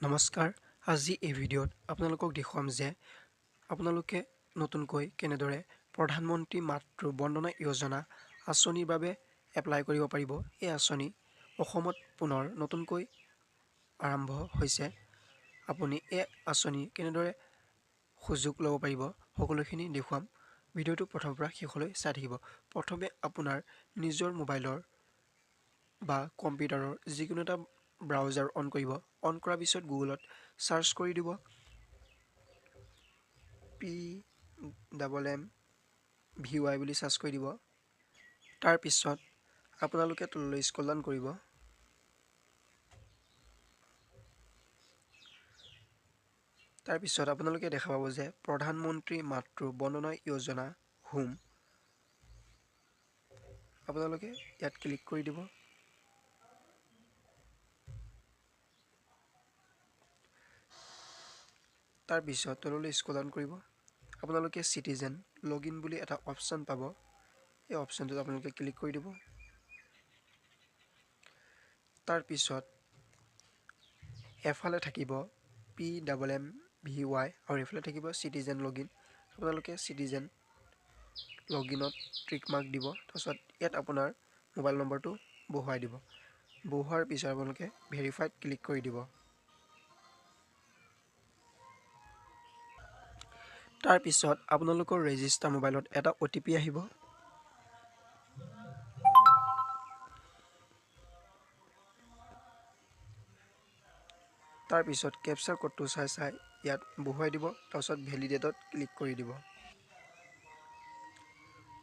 নমস্কাৰ আজি এই ভিডিঅ'ত আপোনালোকক দেখুৱাম যে আপোনালোকে নতুনকৈ কেনেদৰে প্ৰধানমন্ত্ৰী মাতৃ বন্দনা যোজনা আঁচনিৰ বাবে এপ্লাই কৰিব পাৰিব এই আঁচনি অসমত পুনৰ নতুনকৈ আৰম্ভ হৈছে। আপুনি এই আঁচনি কেনেদৰে সুযোগ ল'ব পাৰিব সকলোখিনি দেখুৱাম। ভিডিঅ'টো প্ৰথমৰ পৰা শেষলৈ চাই থাকিব। প্ৰথমে আপোনাৰ নিজৰ মোবাইলৰ বা কম্পিউটাৰৰ যিকোনো এটা ব্ৰাউজাৰ অন কৰিব। অন কৰাৰ পিছত গুগলত চাৰ্চ কৰি দিব। P double M V Y বুলি চাৰ্চ কৰি দিব। তাৰপিছত আপোনালোকে তললৈ স্কল কৰিব। তাৰপিছত আপোনালোকে দেখা পাব যে প্ৰধানমন্ত্ৰী মাতৃ বন্দনা যোজনা হোম। আপোনালোকে ইয়াত ক্লিক কৰি দিব। তাৰপিছত তললৈ স্ক্ৰল ডাউন কৰিব। আপোনালোকে চিটিজেন লগ ইন বুলি এটা অপশ্যন পাব। এই অপশ্যনটোত আপোনালোকে ক্লিক কৰি দিব। তাৰপিছত এফালে থাকিব P double M V Y আৰু এইফালে থাকিব চিটিজেন লগ ইন আপোনালোকে চিটিজেন লগ ইনত ট্ৰিক মাৰ্ক দিব। তাৰপিছত ইয়াত আপোনাৰ মোবাইল নম্বৰটো বহুৱাই দিব। বহুৱাৰ পিছত আপোনালোকে ভেৰিফাইড ক্লিক কৰি দিব। তাৰপিছত আপোনালোকৰ ৰেজিষ্টাৰ মোবাইলত এটা অ' টি পি আহিব তাৰপিছত কেপচাৰ ক'ডটো চাই চাই ইয়াত বহুৱাই দিব তাৰপিছত ভেলিডেটত ক্লিক কৰি দিব।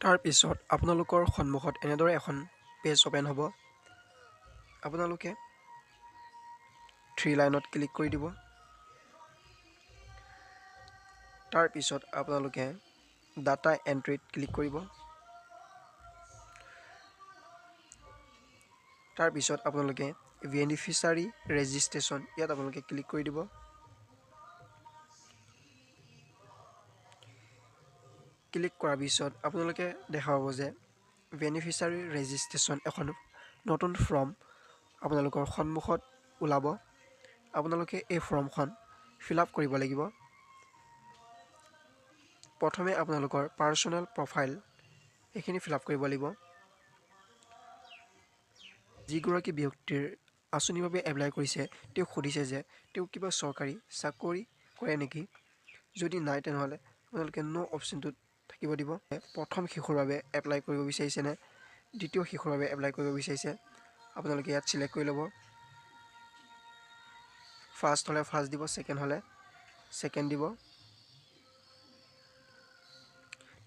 তাৰপিছত আপোনালোকৰ সন্মুখত এনেদৰে এখন পেজ অ'পেন হ'ব। আপোনালোকে থ্ৰী লাইনত ক্লিক কৰি দিব। তাৰপিছত আপোনালোকে ডাটা এণ্ট্ৰিত ক্লিক কৰিব। তাৰপিছত আপোনালোকে বেনিফিচাৰী ৰেজিষ্ট্ৰেশ্যন ইয়াত আপোনালোকে ক্লিক কৰি দিব। ক্লিক কৰাৰ পিছত আপোনালোকে দেখা পাব যে বেনিফিচাৰী ৰেজিষ্ট্ৰেশ্যন এখন নতুন ফৰ্ম আপোনালোকৰ সন্মুখত ওলাব। আপোনালোকে এই ফৰ্মখন ফিল আপ কৰিব লাগিব। প্ৰথমে আপোনালোকৰ পাৰ্চনেল প্ৰফাইল এইখিনি ফিল আপ কৰিব লাগিব। যিগৰাকী ব্যক্তিৰ আঁচনিৰ বাবে এপ্লাই কৰিছে তেওঁক সুধিছে যে তেওঁ কিবা চৰকাৰী চাকৰি কৰে নেকি? যদি নাই তেনেহ'লে আপোনালোকে ন' অপশ্যনটোত থাকিব দিব। প্ৰথম শিশুৰ বাবে এপ্লাই কৰিব বিচাৰিছেনে? দ্বিতীয় শিশুৰ বাবে এপ্লাই কৰিব বিচাৰিছে? আপোনালোকে ইয়াত চিলেক্ট কৰি ল'ব। ফাৰ্ষ্ট হ'লে ফাৰ্ষ্ট দিব ছেকেণ্ড হ'লে ছেকেণ্ড দিব।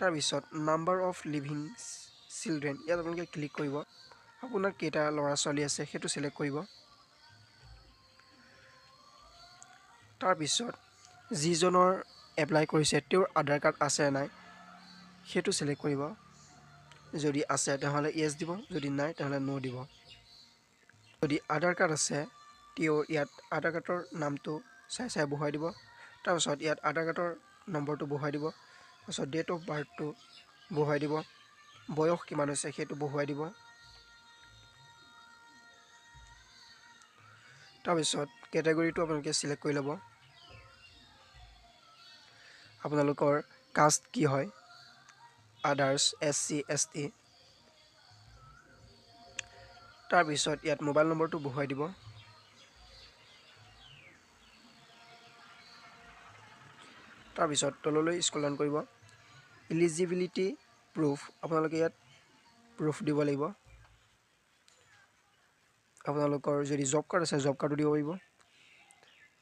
তাৰপিছত নাম্বাৰ অফ লিভিং চিলড্ৰেন ইয়াত আপোনালোকে ক্লিক কৰিব। আপোনাৰ কেইটা ল'ৰা ছোৱালী আছে সেইটো চিলেক্ট কৰিব। তাৰপিছত যিজনৰ এপ্লাই কৰিছে তেওঁৰ আধাৰ কাৰ্ড আছে নাই সেইটো চিলেক্ট কৰিব। যদি আছে তেনেহ'লে য়েছ দিব যদি নাই তেনেহ'লে ন' দিব। যদি আধাৰ কাৰ্ড আছে তেওঁ ইয়াত আধাৰ কাৰ্ডৰ নামটো চাই চাই বহুৱাই দিব। তাৰপিছত ইয়াত আধাৰ কাৰ্ডৰ নম্বৰটো বহুৱাই দিব। তাৰপিছত ডেট অফ বাৰ্থটো বহুৱাই দিব। বয়স কিমান হৈছে সেইটো বহুৱাই দিব। তাৰপিছত কেটেগৰীটো আপোনালোকে চিলেক্ট কৰি ল'ব। আপোনালোকৰ কাষ্ট কি হয়? Others S C S T তাৰপিছত ইয়াত মোবাইল নম্বৰটো বহুৱাই দিব। তাৰপিছত তললৈ স্ক্ৰল ডাউন কৰিব। ইলিজিবিলিটি প্ৰুফ আপোনালোকে ইয়াত প্ৰুফ দিব লাগিব। আপোনালোকৰ যদি জব কাৰ্ড আছে জব কাৰ্ডো দিব পাৰিব।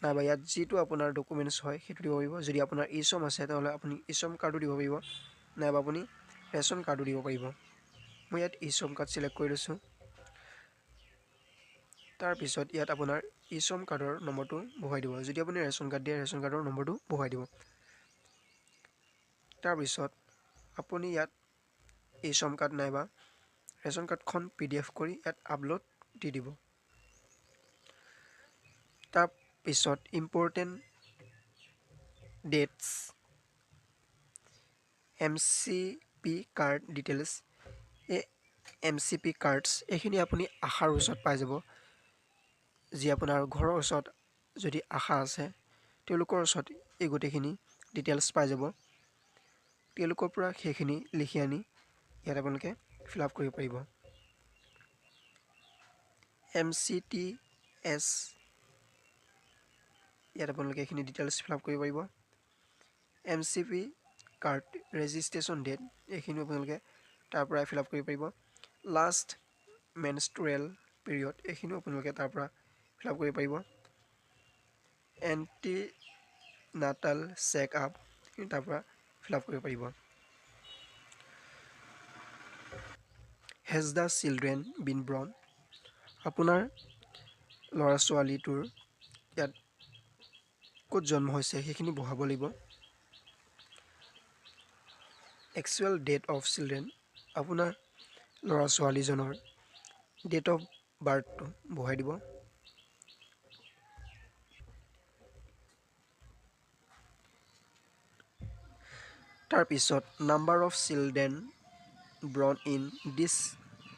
নাইবা ইয়াত যিটো আপোনাৰ ডকুমেণ্টছ হয় সেইটো দিব পাৰিব। যদি আপোনাৰ ই শ্ৰম আছে তেনেহ'লে আপুনি ই শ্ৰম কাৰ্ডো দিব পাৰিব। নাইবা আপুনি ৰেচন কাৰ্ডো দিব পাৰিব। মই ইয়াত ই শ্ৰম কাৰ্ড চিলেক্ট কৰি লৈছোঁ। তাৰপিছত ইয়াত আপোনাৰ ই শ্ৰম কাৰ্ডৰ নম্বৰটো বহুৱাই দিব। যদি আপুনি ৰেচন কাৰ্ড দিয়ে ৰেচন কাৰ্ডৰ নম্বৰটো বহুৱাই দিব। তাৰপিছত আপুনি ইয়াত ই শ্ৰম কাৰ্ড নাইবা ৰেচন কাৰ্ডখন পি ডি এফ কৰি ইয়াত আপলোড দি দিব। তাৰপিছত important dates M C P card details এই এম চি পি কাৰ্ডছ এইখিনি আপুনি আশাৰ ওচৰত পাই যাব। যি আপোনাৰ ঘৰৰ ওচৰত যদি আশা আছে তেওঁলোকৰ ওচৰত এই গোটেইখিনি ডিটেইলছ পাই যাব। তেওঁলোকৰ পৰা সেইখিনি লিখি আনি ইয়াত আপোনালোকে ফিল আপ কৰিব পাৰিব। এম চি টি এছ ইয়াত আপোনালোকে এইখিনি ডিটেইলছ ফিল আপ কৰিব পাৰিব। M C P card registration date এইখিনিও আপোনালোকে তাৰ পৰাই ফিল আপ কৰিব পাৰিব। লাষ্ট মেনষ্ট্ৰুৱেল পিৰিয়ড এইখিনিও আপোনালোকে তাৰ পৰা ফিল আপ কৰিব পাৰিব। এণ্টি নাটাল চেক আপ তাৰ পৰা ফিল আপ কৰিব পাৰিব। Has the children been born আপোনাৰ ল'ৰা ছোৱালীটোৰ ইয়াত ক'ত জন্ম হৈছে সেইখিনি বহাব লাগিব। একচুৱেল ডেট অফ চিলড্ৰেন আপোনাৰ ল'ৰা ছোৱালীজনৰ ডেট অফ বাৰ্থটো বহাই দিব। তাৰপিছত number of children born in this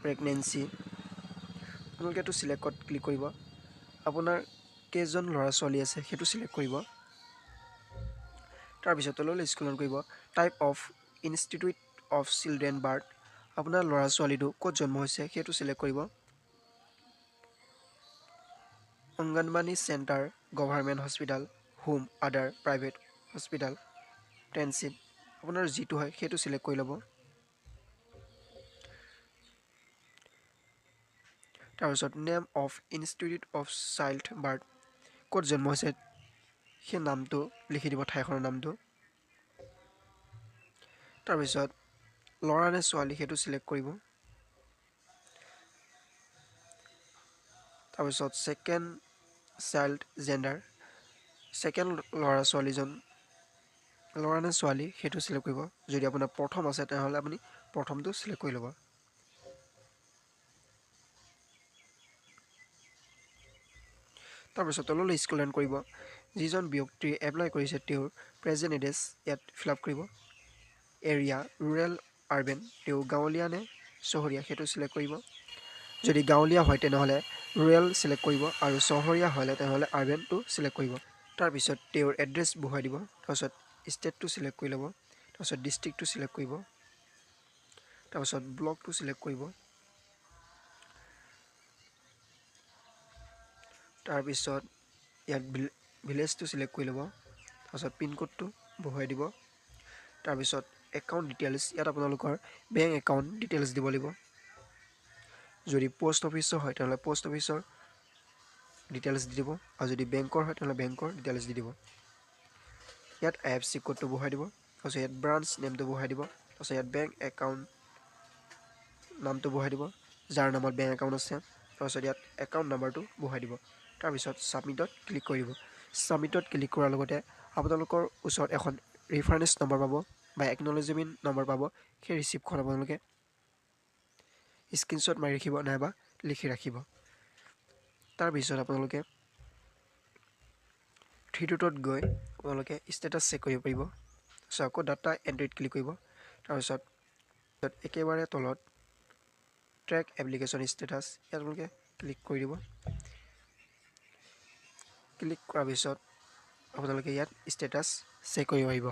pregnancy আপোনালোকে এইটো চিলেক্টত ক্লিক কৰিব। আপোনাৰ কেইজন ল'ৰা ছোৱালী আছে সেইটো চিলেক্ট কৰিব। তাৰপিছত তললৈ স্কুলত কৰিব। Type of institute of children birth আপোনাৰ ল'ৰা ছোৱালীটো ক'ত জন্ম হৈছে সেইটো চিলেক্ট কৰিব। Anganwadi centre government hospital home other private hospital transit আপোনাৰ যিটো হয় সেইটো চিলেক্ট কৰি ল'ব। তাৰপিছত name of institute of child birth ক'ত জন্ম হৈছে সেই নামটো লিখি দিব ঠাইখনৰ নামটো। তাৰপিছত ল'ৰা নে ছোৱালী সেইটো চিলেক্ট কৰিব। তাৰপিছত ছেকেণ্ড চাইল্ড জেণ্ডাৰ ছেকেণ্ড ল'ৰা ছোৱালীজন ল'ৰা নে ছোৱালী সেইটো চিলেক্ট কৰিব। যদি আপোনাৰ প্ৰথম আছে তেনেহ'লে আপুনি প্ৰথমটো চিলেক্ট কৰি ল'ব। তাৰপিছত তললৈ স্কুল এণ্ড কৰিব। যিজন ব্যক্তিয়ে এপ্লাই কৰিছে তেওঁৰ প্ৰেজেণ্ট এড্ৰেছ ইয়াত ফিল আপ কৰিব। এৰিয়া ৰুৰেল আৰ্বেন তেওঁ গাঁৱলীয়া নে চহৰীয়া সেইটো চিলেক্ট কৰিব। যদি গাঁৱলীয়া হয় তেনেহ'লে ৰুৰেল চিলেক্ট কৰিব আৰু চহৰীয়া হ'লে তেনেহ'লে আৰ্বেনটো চিলেক্ট কৰিব। তাৰপিছত তেওঁৰ এড্ৰেছ বহুৱাই দিব। তাৰপিছত ষ্টেটটো চিলেক্ট কৰি ল'ব তাৰপিছত ডিষ্ট্ৰিক্টটো চিলেক্ট কৰিব তাৰপিছত ব্লকটো চিলেক্ট কৰিব। তাৰপিছত ইয়াত ভিলেজটো চিলেক্ট কৰি ল'ব তাৰপিছত পিনক'ডটো বহুৱাই দিব তাৰপিছত একাউণ্ট ডিটেইলছ ইয়াত আপোনালোকৰ বেংক একাউণ্ট ডিটেইলছ দিব লাগিব। যদি পোষ্ট অফিচৰ হয় তেনেহ'লে পোষ্ট অফিচৰ ডিটেইলছ দি দিব আৰু যদি বেংকৰ হয় তেনেহ'লে বেংকৰ ডিটেইলছ দি দিব। ইয়াত আই এফ চি ক'ডটো বহাই দিব তাৰপিছত ইয়াত ব্ৰাঞ্চ নেমটো বহাই দিব তাৰপিছত ইয়াত বেংক একাউণ্ট নামটো বহাই দিব যাৰ নামত বেংক একাউণ্ট আছে তাৰপিছত ইয়াত একাউণ্ট নাম্বাৰটো বহাই দিব তাৰপিছত ছাবমিটত ক্লিক কৰিব ছাবমিটত ক্লিক কৰাৰ লগতে আপোনালোকৰ ওচৰত এখন ৰেফাৰেঞ্চ নম্বৰ পাব বা একনলেজমেণ্ট নম্বৰ পাব সেই ৰিচিপ্টখন আপোনালোকে স্ক্ৰীনশ্বট মাৰি ৰাখিব নাইবা লিখি ৰাখিব। তাৰপিছত আপোনালোকে থ্ৰী ডটত গৈ আপোনালোকে ষ্টেটাছ চেক কৰিব পাৰিব। তাৰপিছত আকৌ ডাটা এণ্ট্ৰিত ক্লিক কৰিব। তাৰপিছত একেবাৰে তলত ট্ৰেক এপ্লিকেশ্যন ষ্টেটাছ ইয়াত আপোনালোকে ক্লিক কৰি দিব। ক্লিক কৰাৰ পিছত আপোনালোকে ইয়াত ষ্টেটাছ চেক কৰিব পাৰিব।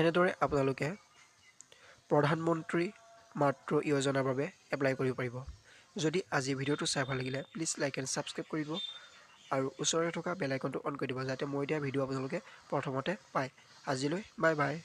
এনেদৰে আপোনালোকে প্ৰধানমন্ত্ৰী মাতৃ য়োজনাৰ বাবে এপ্লাই কৰিব পাৰিব। যদি আজি ভিডিঅ'টো চাই ভাল লাগিলে প্লিজ লাইক এণ্ড ছাবস্ক্ৰাইব কৰিব। আৰু ওচৰতে থকা বেল আইকনটো অন কৰি দিব যাতে মই দিয়া ভিডিঅ' আপোনালোকে প্ৰথমতে পায়। আজিলৈ বাই বাই।